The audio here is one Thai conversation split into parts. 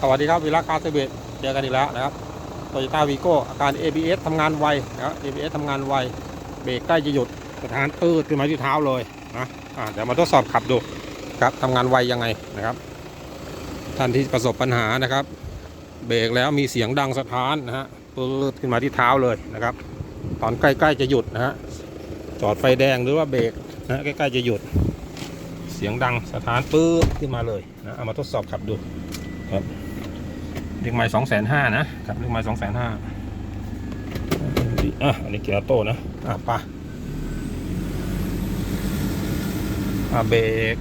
สวัสดีครับวิลาคาเซเบตเจอกันอีกแล้วนะครับโตโยต้าวีโก้อาการ ABS ทำงานไวนะครับ ABS ทำงานไว เบรกใกล้จะหยุดสถานปืดขึ้นมาที่เท้าเลยนะอ่าเดี๋ยวมาทดสอบขับดูครับทำงานไวยังไงนะครับ ท่านที่ประสบปัญหานะครับ เบรกแล้วมีเสียงดังสะท้านนะฮะปืดขึ้นมาที่เท้าเลยนะครับ ตอนใกล้ๆจะหยุดนะฮะจอดไฟแดงหรือว่าเบรกนะใกล้ๆจะหยุด เสียงดังสถานปืดขึ้นมาเลยนะเอามาทดสอบขับดู ครับเรียกไม้สองแสนห้านะครับเรียกไม้สองแสนห้าอะอันนี้เกียร์โต้นะ อะไปะอะเบรก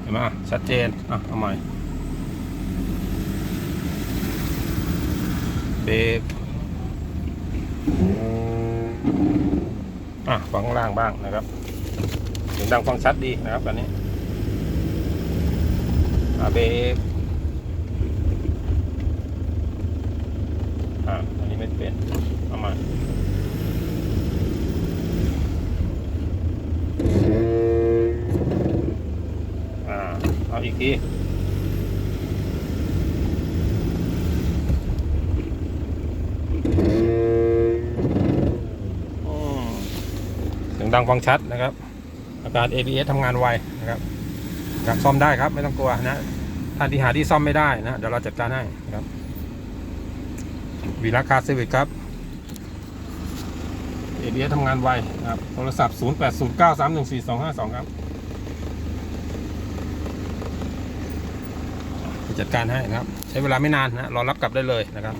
เห็นไหมอะชัดเจน อะ เอาใหม่ เบรกอะฟังข้างล่างบ้างนะครับเสียงดังฟังชัดดีนะครับตอนนี้ อ่าเบรกอ่าอันนี้ไม่เป็นเอามาอ่าเอาอีกทีเสียงดังฟังชัดนะครับ อาการ ABS ทำงานไวนะครับ ครับซ่อมได้ครับไม่ต้องกลัวนะท่านที่หาที่ซ่อมไม่ได้นะเดี๋ยวเราจัดการให้ครับวีราคาเซอร์วิสครับ ABS ทำงานไวครับโทรศัพท์ 0809314252 ครับจะจัดการให้นะครับ ใช้เวลาไม่นานนะรอรับกลับได้เลยนะครับ